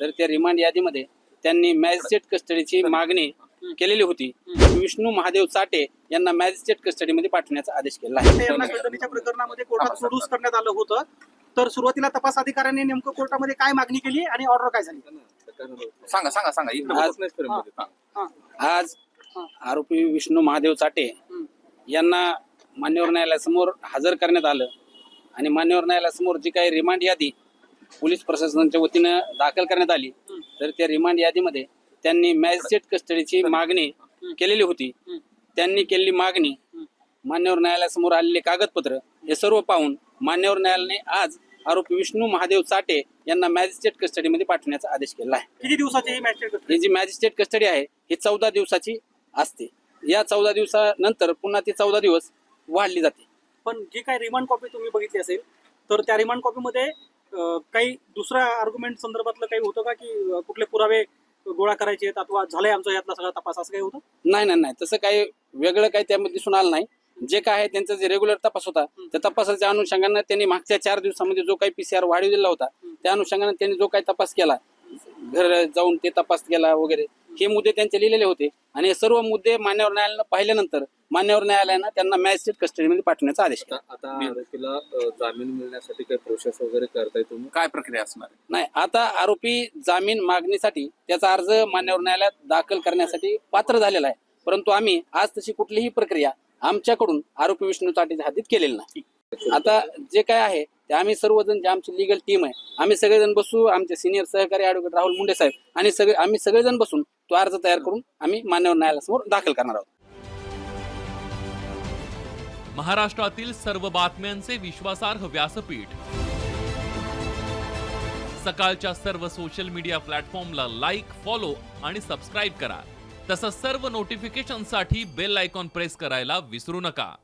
तर त्या रिमांड यादीमध्ये त्यांनी मॅजिस्ट्रेट कस्टडीची मागणी केलेली होती. विष्णू महादेव चाटे यांना मॅजिस्ट्रेट कस्टडीमध्ये पाठवण्याचा आदेश केला आहे. प्रकरणामध्ये कोर्टात सुरूच करण्यात आलं होतं. तर सुरुवातीला तपास अधिकाऱ्यांनी नेमकं कोर्टामध्ये काय मागणी केली आणि ऑर्डर काय झाली? सांगा सांगा सांगा. आज-. आज आरोपी विष्णू महादेव चाटे. यांना मान्यवर न्यायालयासमोर हजर करण्यात आलं. आणि मान्यवर न्यायालयासमोर जी काही रिमांड यादी पोलीस प्रशासनाच्या वतीनं दाखल करण्यात आली. तर त्या रिमांड यादीमध्ये त्यांनी मॅजिस्ट्रेट कस्टडीची मागणी केलेली होती. त्यांनी केलेली मागणी मान्यवर न्यायालयासमोर आलेले कागदपत्र हे सर्व पाहून मान्यवर न्यायालयाने आज आरोपी विष्णू महादेव चाटे यांना मॅजिस्ट्रेट कस्टडीमध्ये पाठवण्याचा आदेश केला आहे. किती दिवसाची ही ही जी मॅजिस्ट्रेट कस्टडी आहे ही चौदा दिवसाची असते. या चौदा दिवसानंतर पुन्हा ती चौदा दिवस वाढली जाते. पण जी काही रिमांड कॉपी तुम्ही बघितली असेल तर त्या रिमांड कॉपीमध्ये काही दुसऱ्या आर्ग्युमेंट संदर्भातलं काही होतं का की कुठले पुरावे गोळा करायचे आहेत? अथवा झालाय आमचा यातला सगळा तपास? असं काही होतं? नाही नाही नाही. तसं काही वेगळं काही त्यामध्ये दिसून आलं नाही. जे काय आहे त्यांचा जे रेग्युलर तपास होता त्या तपासाच्या अनुषंगानं त्यांनी मागच्या चार दिवसामध्ये जो काही पीसीआर वाढीव दिला होता त्या अनुषंगानं त्यांनी जो काही तपास केला घर जाऊन ते तपास केला वगैरे हे मुद्दे त्यांचे लिहिलेले होते. आणि हे सर्व मुद्दे मान्यवर न्यायालयानं पाहिल्यानंतर मान्यवर न्यायालयानं त्यांना मॅजिस्ट्रेट कस्टडीमध्ये पाठवण्याचा आदेश केला. आता आरोपीला अ, जामीन मिळण्यासाठी काही प्रोसेस वगैरे करताय तुम्ही? काय प्रक्रिया असणार आहे? नाही आता आरोपी जामीन मागणीसाठी त्याचा अर्ज मान्यवर न्यायालयात दाखल करण्यासाठी पात्र झालेला आहे. परंतु आम्ही आज तशी कुठलीही प्रक्रिया आमच्याकडून आरोपी विष्णू चाटेच्या हातीत केलेली नाही. आता जे काय आहे ते आम्ही सर्वजण जे आमची लिगल टीम आहे आम्ही सगळेजण बसू आमचे सिनियर सहकारी ॲडव्होकेट राहुल मुंडे साहेब आणि सगळे आम्ही सगळेजण बसून तो अर्ज तयार करून आम्ही मान्यवर न्यायालयासमोर दाखल करणार आहोत. महाराष्ट्रातील सर्व बातम्यांचे विश्वासार्ह व्यासपीठ. सकाळच्या सर्व सोशल मीडिया प्लॅटफॉर्मला लाईक फॉलो आणि सबस्क्राईब करा. तसंच सर्व नोटिफिकेशनसाठी बेल आयकॉन प्रेस करायला विसरू नका.